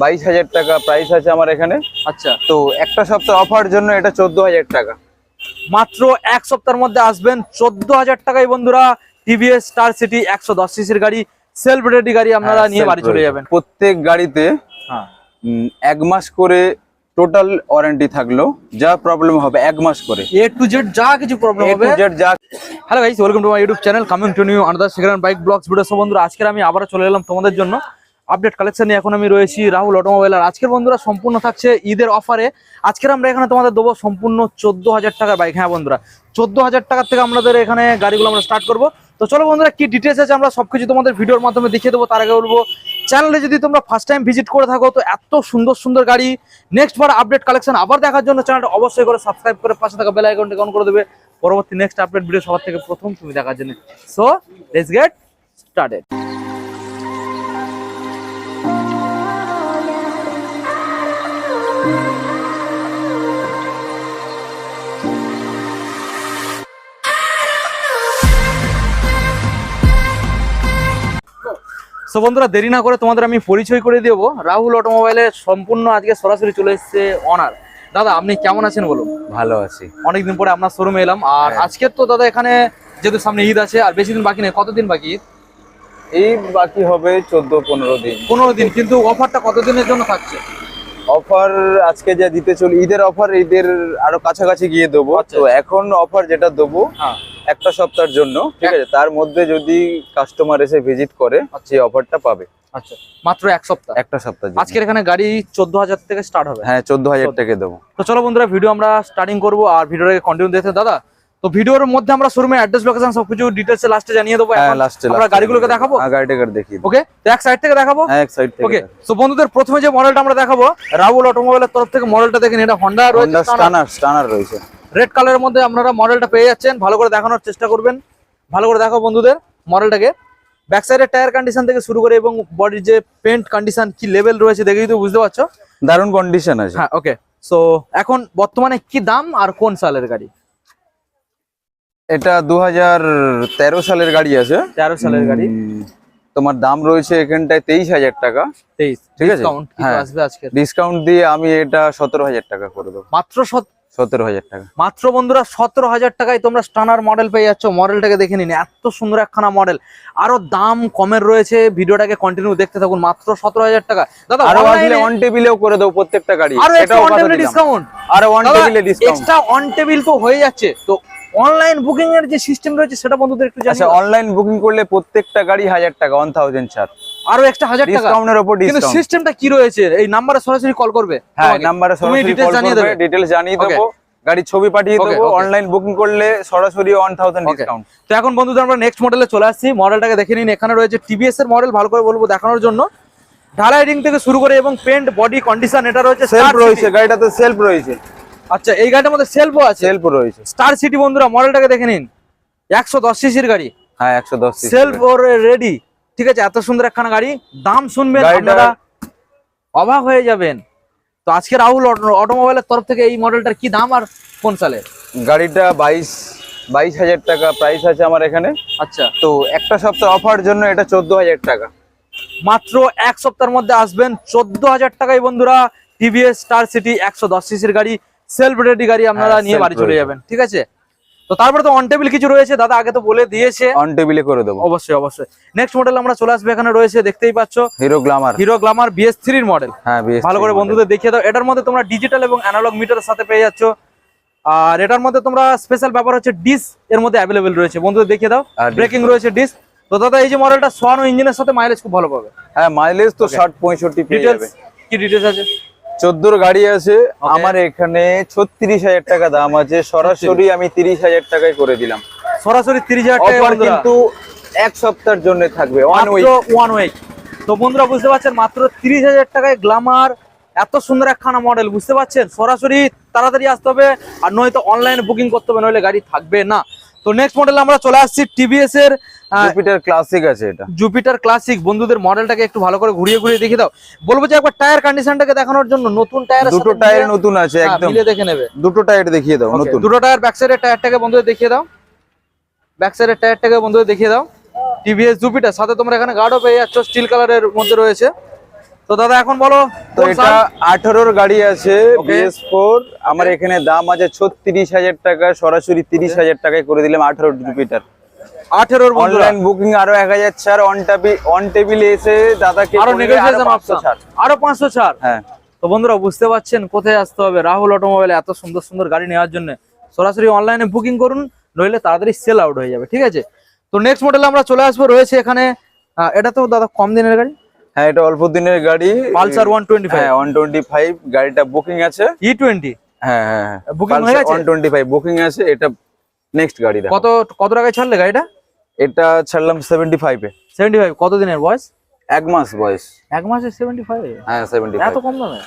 বাইশ হাজার টাকা প্রাইস আছে আমার এখানে। আচ্ছা। তো একটা সপ্তাহ অফার জন্য এটা চোদ্দ হাজার টাকা। মাত্র এক সপ্তাহের মধ্যে আসবেন চোদ্দ হাজার টাকায় বন্ধুরা টিভিএস স্টার সিটি একশো দশ সিসির গাড়ি সেলফ রেডি গাড়ি আপনারা হ্যাঁ, নিয়ে বাড়ি চলে যাবেন। প্রত্যেক গাড়িতে হ্যাঁ। এক মাস করে টোটাল ওয়ারেন্টি থাকল যা প্রবলেম হবে এক মাস করে। এ টু জেড যা কিছু প্রবলেম হবে। Z যা hello guys welcome to my YouTube channel coming to new another second bike blogs video বন্ধুরা আজকে আমি আবারও চলে এলাম তোমাদের জন্য। আপডেট কালেকশন নিয়ে এখন আমি রয়েছি রাহুল অটোমোবাইল আর আজকের বন্ধুরা সম্পূর্ণ থাকছে ঈদের অফারে আজকের আমরা এখানে তোমাদের দেবো সম্পূর্ণ চোদ্দ হাজার টাকার বাইক হ্যাঁ বন্ধুরা চোদ্দ হাজার টাকার থেকে আমাদের এখানে গাড়িগুলো আমরা স্টার্ট করব। তো চলো বন্ধুরা, কি ডিটেলস আছে আমরা সবকিছু তোমাদের ভিডিওর মাধ্যমে দেখিয়ে দেবো, তার আগে বলব চ্যানেলে যদি তোমরা ফার্স্ট টাইম ভিজিট করে থাকো, তো এত সুন্দর সুন্দর গাড়ি। নেক্সট বার আপডেট কালেকশন আবার দেখার জন্য চ্যানেলটা অবশ্যই করে সাবস্ক্রাইব করে পাশে থাকা বেল আইকনটা অন করে দেবে। পরবর্তী নেক্সট আপডেট ভিডিও সবার থেকে প্রথম তুমি দেখার জন্য। So let's get started so বন্ধুরা দেরি না করে তোমাদের আমি পরিচয় করে দেবো। রাহুল অটোমোবাইলের সম্পূর্ণ আজকে সরাসরি চলে এসেছে অনার। দাদা আপনি কেমন আছেন বলুন? ভালো আছি। অনেকদিন পরে আপনার শোরুমে এলাম। আর হ্যাঁ। আজকের তো দাদা এখানে যেহেতু সামনে ঈদ আছে আর বেশি দিন বাকি নেই কতদিন বাকি ঈদ? এই বাকি হবে চোদ্দ পনেরো দিন। পনেরো দিন কিন্তু অফারটা কতদিনের জন্য থাকছে? অফার আজকে যা দিতে চলি ঈদের অফার ঈদের আরও কাছাকাছি গিয়ে দেবো। আচ্ছা, তো এখন অফার যেটা দেবো হ্যাঁ। একটা সপ্তাহের জন্য ঠিক আছে? তার মধ্যে যদি কাস্টমার এসে ভিজিট করে সেই অফারটা পাবে। আচ্ছা। মাত্র এক সপ্তাহ? একটা সপ্তাহ আজকের এখানে গাড়ি চোদ্দ হাজার থেকে স্টার্ট হবে? হ্যাঁ চোদ্দ হাজার টাকা দেবো। তো চলো বন্ধুরা ভিডিও আমরা স্টার্টিং করব আর ভিডিওটাকে কন্টিনিউ দেখতে দাদা তো ভিডিওর মধ্যে আমরা অ্যাড্রেস লোকেশন সবকিছু লাস্টে জানিয়ে দেবো। হ্যাঁ লাস্টে আমরা গাড়িগুলোকে দেখাবো? হ্যাঁ গাড়িটাকে দিই। ওকে তো এক সাইড থেকে দেখাবো? হ্যাঁ এক সাইড থেকে ওকে তো বন্ধুদের প্রথমে যে মডেলটা আমরা দেখাবো রাহুল অটোমোবাইলের তরফ থেকে মডেলটা দেখেন এটা হন্ডা হন্ডা রয়েছে স্টানার স্টানার রয়েছে। রেড কালারের মধ্যে আপনারা মডেলটা পেয়ে যাচ্ছেন। ভালো করে দেখানোর চেষ্টা করবেন। ভালো করে দেখো বন্ধুদের মডেলটাকে ব্যাক সাইডের টায়ার কন্ডিশন থেকে শুরু করে এবং বডির যে পেন্ট কন্ডিশন কি লেভেল রয়েছে দেখেই তো বুঝতে পারছ? দারুণ কন্ডিশন আছে। হ্যাঁ ওকে সো এখন বর্তমানে কি দাম আর কোন সালের গাড়ি? এটা দু সালের গাড়ি আছে। তেরো সালের গাড়ি। তোমার দাম রয়েছে এখানটায় তেইশ হাজার টাকা। তেইশ। ঠিক আছে? ডিসকাউন্ট হ্যাঁ। আসবে আজকে ডিসকাউন্ট দিয়ে আমি এটা সতেরো হাজার টাকা করে দেবো। মাত্র সতেরো হাজার টাকা। মাত্র বন্ধুরা সতেরো হাজার টাকায় তোমরা স্টানার মডেল পেয়ে যাচ্ছ। মডেলটাকে দেখে নিন এত সুন্দর একখানা মডেল। আরও দাম কমের রয়েছে ভিডিওটাকে কন্টিনিউ দেখতে থাকুন মাত্র সতেরো হাজার টাকা। দাদা আরও আসলে অন টেবিলেও করে দেবো প্রত্যেকটা গাড়ি। আরও অন কথা ডিসকাউন্ট আরও অন টেবিলে ডিসকাউন্ট এক্সট্রা অন টেবিল তো হয়ে যাচ্ছে। তো অনলাইন বুকিং এর যে সিস্টেম রয়েছে সেটা বন্ধুদের একটু আচ্ছা অনলাইন বুকিং করলে প্রত্যেকটা গাড়ি হাজার টাকা ওয়ান থাউজেন্ড ছাড় আরও এক্সট্রা হাজার টাকা। ডিসকাউন্টের উপর কিন্তু সিস্টেমটা কি রয়েছে? এই নাম্বারে সরাসরি কল করবে। হ্যাঁ। নাম্বারে সরাসরি কল জানিয়ে করবে দেবে। ডিটেলস জানিয়ে. দেবো গাড়ি ছবি পাঠিয়ে দেবো অনলাইন বুকিং করলে সরাসরি ওয়ান থাউজেন্ড Okay. ডিসকাউন্ট তো এখন বন্ধুদের আমরা নেক্সট মডেলে চলে আসছি। মডেলটাকে দেখে নিন এখানে রয়েছে টিভিএস এর মডেল ভালো করে বলব দেখানোর জন্য। ঢালাই রিং থেকে শুরু করে এবং পেন্ট বডি কন্ডিশন এটা রয়েছে সেলফ রয়েছে গাড়িটাতে সেলফ রয়েছে। আচ্ছা এই গাড়িটার মধ্যে সেলফও আছে? সেলফ রয়েছে। স্টার সিটি বন্ধুরা মডেলটাকে দেখে নিন। একশো দশ সিসির গাড়ি। হ্যাঁ একশো দশ সেলফ ওর রেডি ঠিক আছে এত সুন্দর একখানা গাড়ি দাম শুনবেন আপনারা অবাক হয়ে যাবেন। তো আজকে রাহুল অটো- অটোমোবাইলের তরফ থেকে এই মডেলটার কি দাম আর কোন সালে? গাড়িটা বাইশ বাইশ হাজার টাকা প্রাইস আছে আমার এখানে। আচ্ছা। তো একটা সপ্তাহ অফার জন্য এটা চোদ্দ হাজার টাকা। মাত্র এক সপ্তাহের মধ্যে আসবেন চোদ্দ হাজার টাকায় বন্ধুরা টিভিএস স্টার সিটি একশো দশ সিসির গাড়ি সেলফ রেডি গাড়ি আপনারা হ্যাঁ, নিয়ে বাড়ি চলে যাবেন ঠিক আছে? তো তারপরে তো অন টেবিল কিছু রয়েছে দাদা আগে তো বলে দিয়েছে। অন টেবিলে করে দেবো। অবশ্যই অবশ্যই। নেক্সট মডেল আমরা চলে আসবে এখানে রয়েছে দেখতেই পাচ্ছ Hero Glamour Hero Glamour BS থ্রির মডেল হ্যাঁ ভালো করে বন্ধুদের দেখিয়ে দাও। এটার মধ্যে তোমরা ডিজিটাল এবং অ্যানালগ মিটারের সাথে পেয়ে যাচ্ছ। আর এটার মধ্যে তোমরা স্পেশাল ব্যাপার হচ্ছে ডিস এর মধ্যে অ্যাভেলেবেল রয়েছে। বন্ধুদের দেখিয়ে দাও। ব্রেকিং রয়েছে ডিস তো দাদা এই যে মডেলটা সোয়ানো ইঞ্জিনের সাথে মাইলেজ খুব ভালো পাবে। হ্যাঁ মাইলেজ তো ষাট পঁয়ষট্টি পেয়ে ডিটেলস যাবে। কি ডিটেলস আছে? চোদ্দোর গাড়ি আছে। আমার এখানে ছত্রিশ হাজার টাকা দাম আছে। সরাসরি আমি তিরিশ হাজার টাকায় করে দিলাম। সরাসরি তিরিশ হাজার টাকা কিন্তু এক সপ্তাহের জন্য থাকবে ওয়ান উইক ওয়ান উইক তো বন্ধুরা বুঝতে পারছেন? মাত্র তিরিশ হাজার টাকায় গ্লামার এত সুন্দর একখানা মডেল বুঝতে পারছেন? সরাসরি তাড়াতাড়ি আসতে হবে আর নয়তো অনলাইনে বুকিং করতে হবে নইলে গাড়ি থাকবে না। তো নেক্সট মডেল আমরা চলে আসছি টিভিএস এর জুপিটার ক্লাসিক আছে এটা। জুপিটার ক্লাসিক বন্ধুদের মডেলটাকে একটু ভালো করে ঘুরিয়ে ঘুরিয়ে দেখিয়ে দাও। বলব যে একবার টায়ার কন্ডিশনটাকে দেখানোর জন্য নতুন টায়ার দুটো টায়ার নতুন আছে একদম। মিলে দেখে নেবে। দুটো টায়ার দেখিয়ে দাও নতুন। দুটো টায়ার ব্যাক সাইডের টায়ারটাকে বন্ধুদের দেখিয়ে দাও। ব্যাক সাইডের টায়ারটাকে বন্ধুদের দেখিয়ে দাও। টিভিএস জুপিটার সাথে তোমরা এখানে গার্ডও পেয়ে যাচ্ছ স্টিল কালারের মধ্যে রয়েছে। তো দাদা এখন বলো তো এটা আঠারোর গাড়ি আছে বিএস ফোর আমার এখানে দাম আছে ছত্রিশ হাজার টাকা সরাসরি তিরিশ হাজার টাকায় করে দিলাম আঠারো জুপিটার আঠেরোর অনলাইন বুকিং আরও এক হাজার ছাড় অন টেবিল অন টেবিলে এসে দাদাকে আরও নেগোসিয়েশন অপশন আরও পাঁচশো ছাড়। হ্যাঁ। তো বন্ধুরা বুঝতে পারছেন কোথায় আসতে হবে? রাহুল অটোমোবাইলে এত সুন্দর সুন্দর গাড়ি নেওয়ার জন্য সরাসরি অনলাইনে বুকিং করুন নইলে তাড়াতাড়ি সেল আউট হয়ে যাবে ঠিক আছে? তো নেক্সট মডেল আমরা চলে আসব রয়েছে এখানে এটা তো দাদা কম দিনের গাড়ি? হ্যাঁ এটা অল্প দিনের গাড়ি। পালসার ওয়ান টোয়েন্টি ফাইভ হ্যাঁ ওয়ান টোয়েন্টি ফাইভ গাড়িটা বুকিং আছে। ই টোয়েন্টি হ্যাঁ হ্যাঁ বুকিং Booking হয়ে গেছে? ওয়ান টোয়েন্টি ফাইভ বুকিং আছে এটা নেক্সট গাড়ি দেখো। কত কত টাকায় ছাড়লে গাড়িটা? এটা ছাড়লাম সেভেন্টি ফাইভে সেভেন্টি ফাইভ কত দিনের বয়স? এক মাস বয়স। এক মাসে সেভেন্টি ফাইভ হ্যাঁ সেভেন্টি এত কম দামে?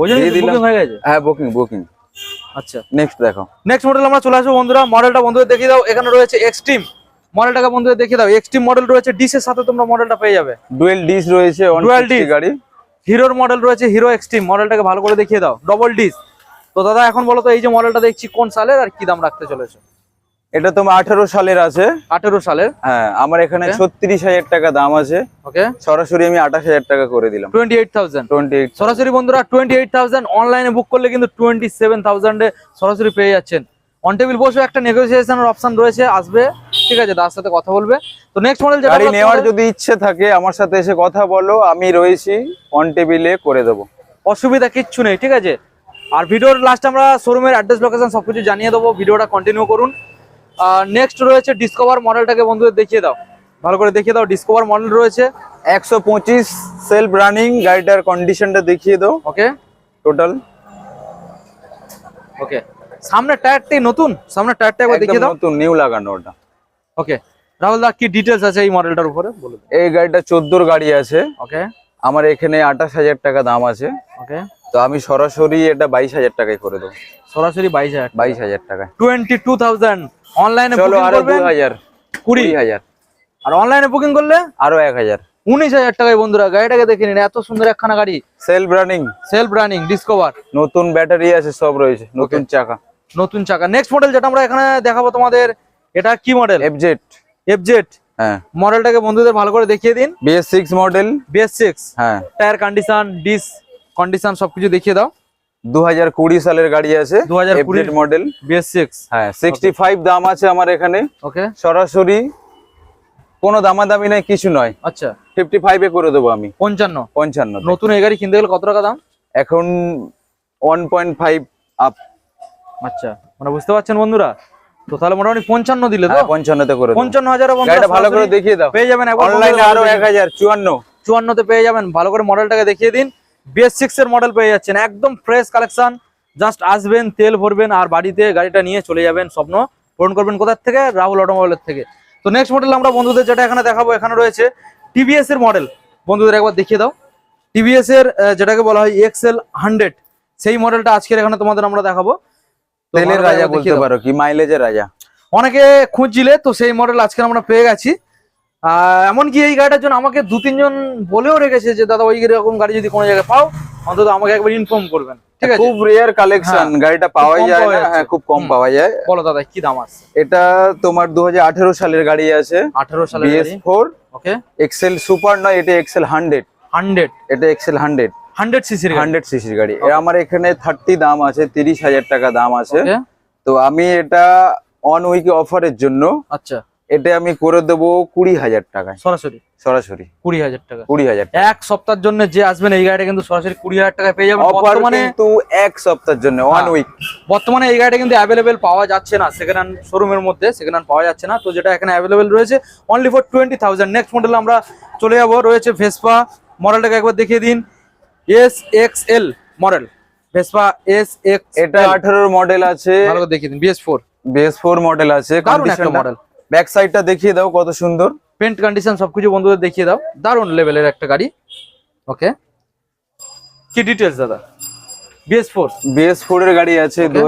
ওই জন্য বুকিং হয়ে গেছে? হ্যাঁ বুকিং বুকিং আচ্ছা। নেক্সট দেখো। নেক্সট মডেল আমরা চলে আসব বন্ধুরা। মডেলটা বন্ধুদের দেখিয়ে দাও। এখানে রয়েছে এক্সট্রিম মডেলটাকে বন্ধুদের দেখিয়ে দাও। এক্সট্রিম মডেল রয়েছে ডিসের সাথে তোমরা মডেলটা পেয়ে যাবে। ডুয়েল ডিস রয়েছে Dual disc? গাড়ি। হিরোর মডেল রয়েছে হিরো এক্সট্রিম মডেলটাকে ভালো করে দেখিয়ে দাও। ডবল ডিস তো দাদা এখন বলো তো এই যে মডেলটা দেখছি কোন সালের আর কি দাম রাখতে চলেছে? এটা তোমার আঠারো সালের আছে। আঠেরো সালের? হ্যাঁ আমার এখানে ছত্রিশ হাজার টাকা দাম আছে। ওকে সরাসরি আমি আঠাশ হাজার টাকা করে দিলাম। Twenty eight thousand twenty eight সরাসরি বন্ধুরা টোয়েন্টি এইট থাউজেন্ড অনলাইনে বুক করলে কিন্তু টোয়েন্টি সেভেন থাউজেন্ডে সরাসরি পেয়ে যাচ্ছেন। অন টেবিল বসে একটা নেগোসিয়েশনের অপশন রয়েছে আসবে। ঠিক আছে তার সাথে কথা বলবে। তো নেক্সট মডেল গাড়ি নেওয়ার যদি ইচ্ছে থাকে আমার সাথে এসে কথা বলো আমি রয়েছি অন টেবিলে করে দেবো। অসুবিধা কিচ্ছু নেই ঠিক আছে? আর ভিডিওর লাস্ট আমরা শোরুমের অ্যাড্রেস লোকেশন সবকিছু জানিয়ে দেবো। ভিডিওটা কন্টিনিউ করুন। নেক্সট রয়েছে ডিসকভার মডেলটাকে বন্ধুদের দেখিয়ে দাও। ভালো করে দেখিয়ে দাও ডিসকভার মডেল রয়েছে। একশো পঁচিশ সেলফ রানিং গাড়িটার কন্ডিশনটা দেখিয়ে দাও। ওকে টোটাল ওকে সামনে টায়ারটি নতুন? সামনে টায়ারটা একবার দেখিয়ে দাও। নতুন নিউ লাগানো ওটা। ওকে রাহুল দা কি ডিটেলস আছে এই মডেলটার উপরে? বলে দাও। এই গাড়িটা চোদ্দোর গাড়ি আছে। ওকে আমার এখানে আঠাশ হাজার টাকা দাম আছে। ওকে তো আমি সরাসরি এটা বাইশ হাজার টাকায় করে দেবো। সরাসরি বাইশ হাজার বাইশ হাজার টাকায়। Twenty two thousand. অনলাইনে চলো আরও দু হাজার কুড়ি। হাজার। আর অনলাইনে বুকিং করলে? আরও এক হাজার। উনিশ হাজার টাকায় বন্ধুরা গাড়িটাকে দেখে নিন এত সুন্দর একখানা গাড়ি। Self running self running Discover নতুন ব্যাটারি আছে সব রয়েছে নতুন চাকা। নতুন চাকা। নেক্সট মডেল যেটা আমরা এখানে দেখাবো তোমাদের এটা কি মডেল এফজেড এফজেড হ্যাঁ। মডেলটাকে বন্ধুদের ভালো করে দেখিয়ে দিন। BS six model BS six হ্যাঁ। টায়ার কন্ডিশন ডিস কন্ডিশন সবকিছু দেখিয়ে দাও। দু হাজার কুড়ি সালের গাড়ি আছে 2020 এফজেড মডেল বিএস সিক্স হ্যাঁ সিক্সটি ফাইভ দাম আছে আমার এখানে। ওকে সরাসরি কোনো দামাদামি নাই কিছু নয়। আচ্ছা। ফিফটি ফাইভে করে দেবো আমি। পঞ্চান্ন। পঞ্চান্ন নতুন এই গাড়ি কিনতে গেলে কত টাকা দাম? এখন ওয়ান পয়েন্ট ফাইভ আপ আচ্ছা মানে বুঝতে পারছেন বন্ধুরা? তো তাহলে মোটামুটি পঞ্চান্ন দিলে তো? পঞ্চান্নতে করে পঞ্চান্ন হাজার ভালো করে দেখিয়ে দাও। পেয়ে যাবেন অনলাইনে আরও এক হাজার চুয়ান্ন। চুয়ান্নতে পেয়ে যাবেন ভালো করে মডেলটাকে দেখিয়ে দিন। বিএস সিক্স এর মডেল পেয়ে যাচ্ছেন। একদম ফ্রেশ কালেকশন জাস্ট আসবেন তেল ভরবেন আর বাড়িতে গাড়িটা নিয়ে চলে যাবেন স্বপ্ন পূরণ করবেন কোথার থেকে? রাহুল অটোমোবাইলের থেকে। তো নেক্সট মডেল আমরা বন্ধুদের যেটা এখানে দেখাবো এখানে রয়েছে টিভিএস এর মডেল বন্ধুদের একবার দেখিয়ে দাও। টিভিএস এর যেটাকে বলা হয় এক্সেল হান্ড্রেড সেই মডেলটা আজকের এখানে তোমাদের আমরা দেখাবো। তেলের রাজা বলতে পারো কি? মাইলেজের রাজা। অনেকে খুঁজছিলে তো সেই মডেল আজকে আমরা পেয়ে গেছি। এমনকি এই গাড়িটার জন্য আমাকে দু তিনজন বলেও রেখেছে যে দাদা ওই রকম গাড়ি যদি কোনো জায়গায় পাও অন্তত আমাকে একবার ইনফর্ম করবেন। ঠিক আছে? খুব রেয়ার কালেকশন হ্যাঁ। গাড়িটা পাওয়া যায় না। হ্যাঁ খুব কম পাওয়া যায়। বলো দাদা কি দাম আছে? এটা তোমার দুহাজার আঠেরো সালের গাড়ি আছে। আঠারো সালের BS four okay. XL super নয় এটা এক্সেল হান্ড্রেড। হান্ড্রেড? এটা এক্সেল হান্ড্রেড। হান্ড্রেড সিসির গাড়ি? হান্ড্রেড সিসির গাড়ি। আমার এখানে থার্টি দাম আছে তিরিশ হাজার টাকা দাম আছে। তো আমি এটা অন উইক অফারের জন্য আচ্ছা। এটা আমি করে দেবো কুড়ি হাজার টাকায়। সরাসরি? সরাসরি। কুড়ি হাজার টাকা। কুড়ি হাজার এক সপ্তাহের জন্য যে আসবেন এই গাড়িটা কিন্তু সরাসরি কুড়ি হাজার টাকা পেয়ে যাবেন। অফার বর্তমানে কিন্তু এক সপ্তাহের জন্য ওয়ান হ্যাঁ। উইক বর্তমানে এই গাড়িটা কিন্তু অ্যাভেলেবেল পাওয়া যাচ্ছে না সেকেন্ড হ্যান্ড শোরুমের মধ্যে সেকেন্ড হ্যান্ড পাওয়া যাচ্ছে না। তো যেটা এখানে অ্যাভেলেবেল রয়েছে only for twenty thousand next model আমরা চলে যাব রয়েছে ভেসপা মডেলটাকে একবার দেখিয়ে দিন। S X L model Vespa S X এটা আঠারোর মডেল আছে। দেখিয়ে দিন BS four BS four model আছে। মডেল ব্যাক সাইডটা দেখিয়ে দাও কত সুন্দর। পেন্ট কন্ডিশন সবকিছু বন্ধুদের দেখিয়ে দাও। দারুণ লেভেলের একটা গাড়ি। ওকে কি ডিটেলস দাদা? বিএস ফোর বিএস ফোর এর গাড়ি আছে. দু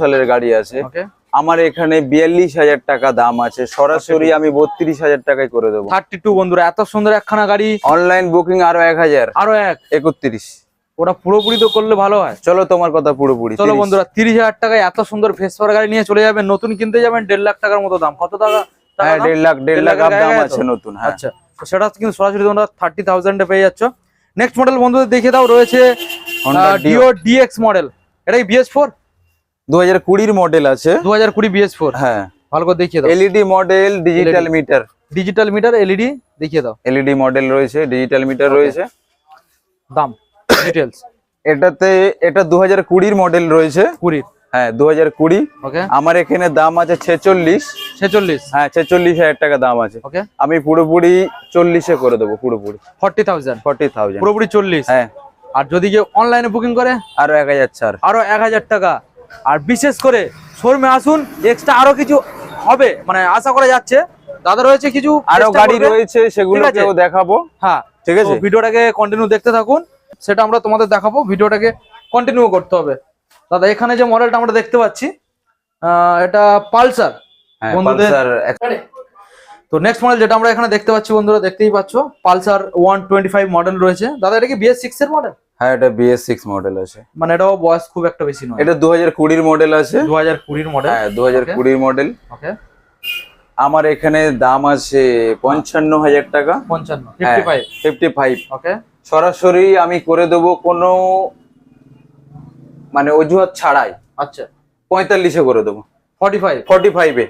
সালের গাড়ি আছে। ওকে আমার এখানে বিয়াল্লিশ হাজার টাকা দাম আছে। সরাসরি আমি বত্রিশ হাজার টাকায় করে দেবো। থার্টি টু বন্ধুরা এত সুন্দর একখানা গাড়ি। অনলাইন বুকিং আরও এক হাজার। আরও এক। একত্রিশ। ওটা পুরোপুরি তো করলে ভালো হয়। চলো তোমার কথা পুরোপুরি চলো বন্ধুরা তিরিশ হাজার টাকায় এত সুন্দর ফেসপার গাড়ি নিয়ে চলে যাবেন নতুন কিনতে যাবেন দেড় লাখ টাকার মতো দাম। কত টাকা? হ্যাঁ দেড় লাখ দেড় লাখ দাম আছে নতুন হ্যাঁ। আচ্ছা সেটা কিন্তু সরাসরি তোমরা থার্টি থাউজেন্ডে পেয়ে যাচ্ছ। নেক্সট মডেল বন্ধুদের দেখিয়ে দাও রয়েছে ডিও ডিএক্স মডেল এটা কি বিএস ফোর দু হাজার কুড়ির মডেল আছে। দু হাজার কুড়ি বিএস ফোর হ্যাঁ। ভালো করে দেখিয়ে দাও। LED model digital meter digital meter LED দেখিয়ে দাও। এলইডি মডেল রয়েছে ডিজিটাল মিটার রয়েছে। দাম? ডিটেলস এটাতে এটা দু হাজার কুড়ির মডেল রয়েছে। কুড়ির। হ্যাঁ দু হাজার কুড়ি। ওকে আমার এখানে দাম আছে ছেচল্লিশ। ছেচল্লিশ। হ্যাঁ ছেচল্লিশ হাজার টাকা দাম আছে। ওকে আমি পুরোপুরি চল্লিশে করে দেবো পুরোপুরি। Forty thousand. Forty thousand. পুরোপুরি চল্লিশ। হ্যাঁ। আর যদি কেউ অনলাইনে বুকিং করে? আরও এক হাজার ছাড় আরও এক হাজার টাকা। আর বিশেষ করে শোরুমে আসুন এক্সট্রা আরও কিছু হবে। মানে আশা করা যাচ্ছে দাদা রয়েছে কিছু আরও গাড়ি রয়েছে সেগুলোকেও দেখাবো। হ্যাঁ। ঠিক আছে? ভিডিওটাকে কন্টিনিউ দেখতে থাকুন। সেটা আমরা তোমাদের দেখাবো ভিডিওটাকে কন্টিনিউ করতে হবে। দাদা এখানে যে মডেলটা আমরা দেখতে পাচ্ছি এটা পালসার। হ্যাঁ বন্ধুদের- তো নেক্সট মডেল যেটা আমরা এখানে দেখতে পাচ্ছি বন্ধুরা দেখতেই পাচ্ছ Pulsar one twenty five model রয়েছে। দাদা এটা কি বিএস সিক্স এর মডেল হ্যাঁ এটা বিএস সিক্স মডেল আছে। মানে এটাও বয়স খুব একটা বেশি নয়। এটা দু হাজার কুড়ির মডেল আছে। দু হাজার কুড়ির মডেল হ্যাঁ দু হাজার কুড়ির মডেল ওকে আমার এখানে দাম আছে পঞ্চান্ন হাজার টাকা। পঞ্চান্ন। Fifty five fifty five okay সরাসরি আমি করে দেবো কোনো মানে অজুহাত ছাড়াই। আচ্ছা। পঁয়তাল্লিশে করে দেবো। ফর্টি ফাইভ ফর্টি ফাইভে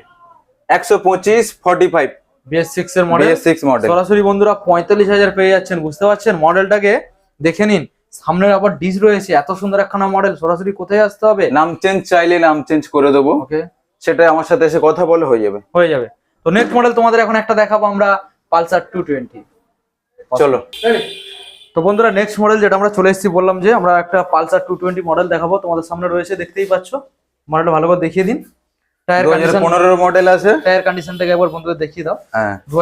একশো পঁচিশ ফর্টি ফাইভ বিএস সিক্স এর মডেল সিক্স মডেল সরাসরি বন্ধুরা পঁয়তাল্লিশ হাজার পেয়ে যাচ্ছেন বুঝতে পারছেন? মডেলটাকে দেখে নিন। সামনের আবার ডিস রয়েছে এত সুন্দর একখানা মডেল সরাসরি কোথায় আসতে হবে? নাম চেঞ্জ চাইলে নাম চেঞ্জ করে দেবো। ওকে সেটা আমার সাথে এসে কথা বলে হয়ে যাবে। হয়ে যাবে। তো নেক্সট মডেল তোমাদের এখন একটা দেখাবো আমরা পালসার টু টোয়েন্টি চলো। তো বন্ধুরা নেক্সট মডেল যেটা আমরা চলে এসেছি বললাম যে আমরা একটা পালসার টু টোয়েন্টি মডেল দেখাবো। তোমাদের সামনে রয়েছে দেখতেই পাচ্ছ। মডেলটা ভালো করে দেখিয়ে দিন। টায়ার কন্ডিশন পনেরো মডেল আছে। টায়ার কন্ডিশনটাকে একবার বন্ধুদের দেখিয়ে দাও। হ্যাঁ। দু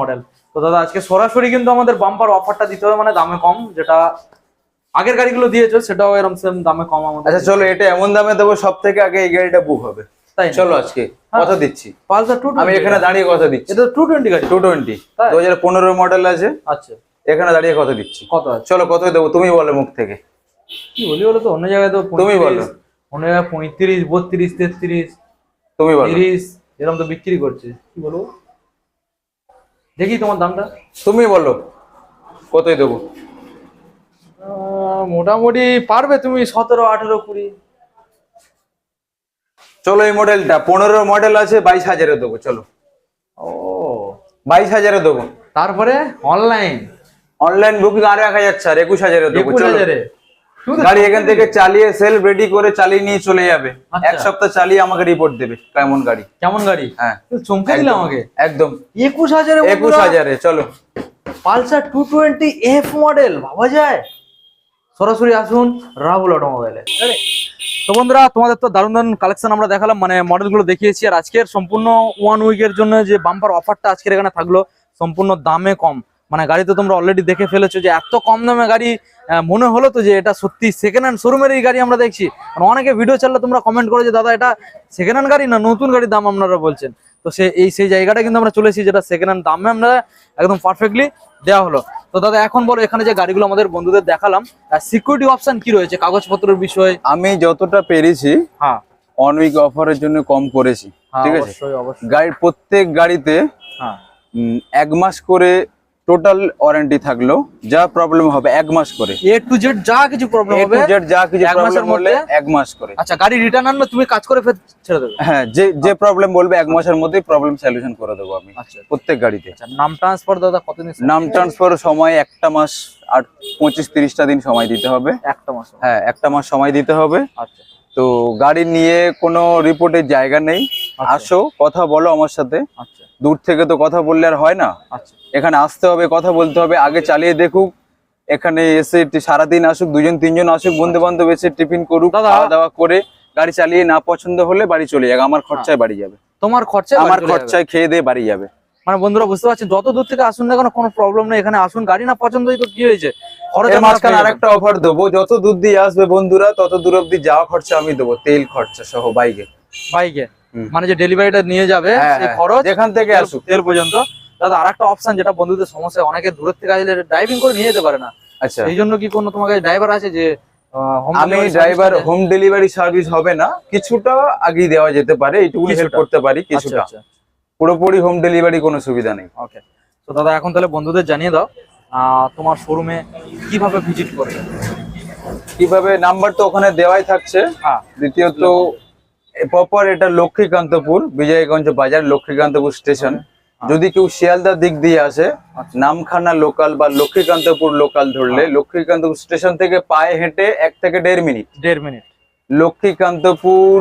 মডেল তো দাদা আজকে সরাসরি কিন্তু আমাদের বাম্পার অফারটা দিতে হবে মানে দামে কম যেটা আগের গাড়িগুলো দিয়েছ সেটাও এরকম সেম দামে কম আমাদের। আচ্ছা চলো এটা এমন দামে দেবো সব থেকে আগে এই গাড়িটা বুক হবে। তাই চলো আজকে কথা দিচ্ছি। পালসার টু আমি এখানে দাঁড়িয়ে কথা দিচ্ছি। এটা টু টোয়েন্টি গাড়ি। টু টোয়েন্টি তাই? দু হাজার পনেরো মডেল আছে। আচ্ছা। এখানে দাঁড়িয়ে কথা দিচ্ছি। কত চলো কত দেবো তুমি বলো মুখ থেকে। কি বলি বলো তো? অন্য জায়গায় তো তুমি বলো। অন্য জায়গায় পঁয়ত্রিশ বত্রিশ তেত্রিশ তুমি বলো। তিরিশ এরকম তো বিক্রি করছে কি বলব? দেখি তোমার দামটা। তুমি বলো কতই দেবো? মোটামুটি পারবে তুমি সতেরো আঠেরো কুড়ি। চলো এই মডেলটা পনেরো মডেল আছে বাইশ হাজারে দেবো চলো। ও। বাইশ হাজারে দেবো। তারপরে অনলাইন অনলাইন বুকিং আরও এক হাজার ছাড় একুশ হাজারে একুশ হাজারে। গাড়ি এখান থেকে চালিয়ে সেলফ রেডি করে চালিয়ে নিয়ে চলে যাবে। আচ্ছা। এক সপ্তাহ চালিয়ে আমাকে রিপোর্ট দেবে কেমন গাড়ি। কেমন গাড়ি? হ্যাঁ। তুমি চমকে দিলে আমাকে? একদম। একুশ হাজারে একুশ হাজারে চলো। Pulsar two twenty F model ভাবা যায়? সরাসরি আসুন রাহুল অটোমোবাইলে তো বন্ধুরা তোমাদের তো দারুণ দারুণ কালেকশন আমরা দেখালাম মানে মডেলগুলো দেখিয়েছি আর আজকের সম্পূর্ণ ওয়ান উইকের জন্য যে বাম্পার অফারটা আজকের এখানে থাকল সম্পূর্ণ দামে কম। মানে গাড়ি তো তোমরা অলরেডি দেখে ফেলেছো যে এত কম দামে গাড়ি মনে হলো তো যে এটা সত্যি সেকেন্ড হ্যান্ড শোরুমের এই গাড়ি আমরা দেখছি। অনেকে ভিডিও চাললে তোমরা কমেন্ট করো যে দাদা এটা সেকেন্ড হ্যান্ড গাড়ি না নতুন গাড়ির দাম আপনারা বলছেন? তো সে এই সেই জায়গাটা কিন্তু আমরা চলে এসেছি যেটা সেকেন্ড হ্যান্ড দামে আমরা একদম পারফেক্টলি দেওয়া হলো। তো দাদা এখন বলো এখানে যে গাড়িগুলো আমাদের বন্ধুদের দেখালাম সিকিউরিটি অপশন কি রয়েছে? কাগজপত্রের বিষয়ে? আমি যতটা পেরেছি হ্যাঁ। অন উইক অফারের জন্য কম করেছি ঠিক আছে? গাড়ির প্রত্যেক গাড়িতে হ্যাঁ। এক মাস করে টোটাল ওয়ারেন্টি থাকল যা প্রবলেম হবে এক মাস করে। এ টু জেড যা কিছু প্রবলেম A to হবে Z যা কিছু এক মাসের প্রবলেম হলে মধ্যে? এক মাস করে। আচ্ছা গাড়ি রিটার্ন আনলে তুমি কাজ করে ফের ছেড়ে দেবে? হ্যাঁ যে যে প্রবলেম বলবে এক মাসের মধ্যেই প্রবলেম সলিউশন করে দেবো আমি আচ্ছা প্রত্যেক গাড়িতে। আচ্ছা নাম ট্রান্সফার দাদা কতদিন নাম ট্রান্সফার সময় একটা মাস আর পঁচিশ তিরিশটা দিন সময় দিতে হবে। একটা মাস হ্যাঁ একটা মাস সময় দিতে হবে। আচ্ছা। তো গাড়ি নিয়ে কোনো রিপোর্টের জায়গা নেই। আচ্ছা। আসো কথা বলো আমার সাথে। আচ্ছা। দূর থেকে তো কথা বললে আর হয় না। আচ্ছা। এখানে আসতে হবে কথা বলতে হবে আগে চালিয়ে দেখুক। এখানে এসে সারাদিন আসুক দুজন তিনজন আসুক বন্ধু বান্ধব এসে টিফিন করুক। খাওয়া দাওয়া করে গাড়ি চালিয়ে না পছন্দ হলে বাড়ি চলে যাবে আমার খরচায় বাড়ি যাবে। তোমার খরচা আমার খরচায় খেয়ে দিয়ে বাড়ি যাবে। মানে বন্ধুরা বুঝতে পারছেন যত দূর থেকে আসুন না কেন কোনো প্রবলেম নেই এখানে আসুন গাড়ি না পছন্দ তো কি হয়েছে? খরচ এর মাঝখানে আরেকটা অফার দেবো যত দূর দিয়ে আসবে বন্ধুরা তত দূর অব্দি যাওয়া খরচা আমি দেবো তেল খরচা সহ বাইকে। বাইকে? মানে যে ডেলিভারিটা নিয়ে যাবে হ্যাঁ, সেই হ্যাঁ। খরচ এখান থেকে আসুক। তেল পর্যন্ত। দাদা আরেকটা অপশন যেটা বন্ধুদের সমস্যা অনেকে দূরের থেকে আসলে ড্রাইভিং করে নিয়ে যেতে পারে না। আচ্ছা। এই জন্য কি কোনো তোমাকে ড্রাইভার আছে যে আমি ড্রাইভার হোম ডেলিভারি সার্ভিস হবে না কিছুটা আগে দেওয়া যেতে পারে এইটুকু হেল্প। করতে পারি কিছুটা। আচ্ছা, আচ্ছা। পুরোপুরি হোম ডেলিভারি কোনো সুবিধা নেই। ওকে তো দাদা এখন তাহলে বন্ধুদের জানিয়ে দাও তোমার শোরুমে কীভাবে ভিজিট করবে? কীভাবে নাম্বার তো ওখানে দেওয়াই থাকছে। হ্যাঁ। দ্বিতীয়ত প্রপার এটা লক্ষ্মীকান্তপুর বিজয়গঞ্জ বাজার লক্ষ্মীকান্তপুর স্টেশন যদি কেউ শিয়ালদা দিক দিয়ে আসে নামখানা লোকাল বা লক্ষ্মীকান্তপুর লোকাল ধরলে লক্ষ্মীকান্তপুর স্টেশন থেকে পায়ে হেঁটে এক থেকে দেড় মিনিট। দেড় মিনিট। লক্ষ্মীকান্তপুর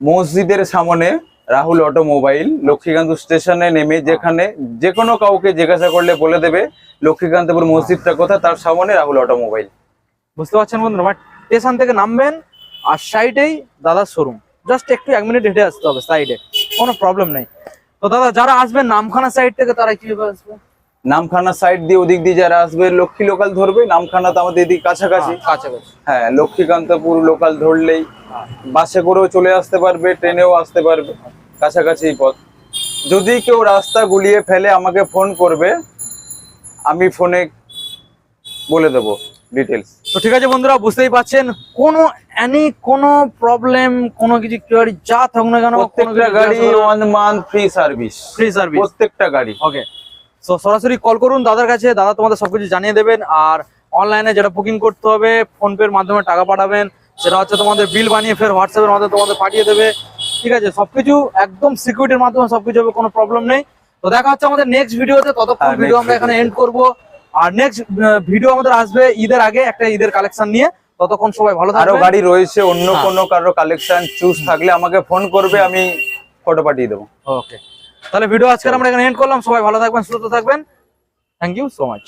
মসজিদের সামনে রাহুল অটোমোবাইল লক্ষ্মীকান্ত স্টেশনে নেমে যেখানে যে কোনো কাউকে জিজ্ঞাসা করলে বলে দেবে লক্ষ্মীকান্তপুর মসজিদটা কোথায়? তার সামনে রাহুল অটোমোবাইল। বুঝতে পারছেন বন্ধুরা? বাট স্টেশন থেকে নামবেন আর সাইডেই দাদার শোরুম জাস্ট একটু এক মিনিট হেঁটে আসতে হবে সাইডে কোনো প্রবলেম নেই। তো দাদা যারা আসবেন নামখানা সাইড থেকে তারা কীভাবে আসবে? নামখানা সাইড দিয়ে ওদিক দিয়ে যারা আসবে লক্ষ্মী লোকাল ধরবে নামখানা তো আমাদের এদিক কাছাকাছি। কাছাকাছি। হ্যাঁ লক্ষ্মীকান্তপুর লোকাল ধরলেই বাসে করেও চলে আসতে পারবে ট্রেনেও আসতে পারবে কাছাকাছি পথ। যদি কেউ রাস্তা গুলিয়ে ফেলে আমাকে ফোন করবে আমি ফোনে বলে দেবো ডিটেলস তো ঠিক আছে বন্ধুরা বুঝতেই পারছেন কোনো এনি কোনো প্রবলেম কোনো কিছু কোয়ারি যা থাকুক না কেন প্রত্যেকটা গাড়ি one month free service free service প্রত্যেকটা গাড়ি। ওকে তো সরাসরি কল করুন দাদার কাছে দাদা তোমাদের সবকিছু জানিয়ে দেবেন আর অনলাইনে যেটা বুকিং করতে হবে ফোন পের মাধ্যমে টাকা পাঠাবেন সেটা হচ্ছে তোমাদের বিল বানিয়ে ফের হোয়াটসঅ্যাপের মাধ্যমে তোমাদের পাঠিয়ে দেবে। ঠিক আছে সবকিছু একদম সিকিউরিটির মাধ্যমে সবকিছু হবে কোনো প্রবলেম নেই। তো দেখা হচ্ছে আমাদের নেক্সট ভিডিওতে ততক্ষণ ভিডিও আমরা এখানে এন্ড করব। আর নেক্সট ভিডিও আমাদের আসবে ঈদের আগে একটা ঈদের কালেকশন নিয়ে। ততক্ষণ সবাই ভালো আরও থাকবে গাড়ি রয়েছে অন্য হ্যাঁ। কোনো কারও কালেকশন চুজ থাকলে আমাকে ফোন করবে আমি ফটো পাঠিয়ে দেবো। ওকে তাহলে ভিডিও আজকে আমরা এখানে এন্ড করলাম। সবাই ভালো থাকবেন, সুস্থ থাকবেন। Thank you so much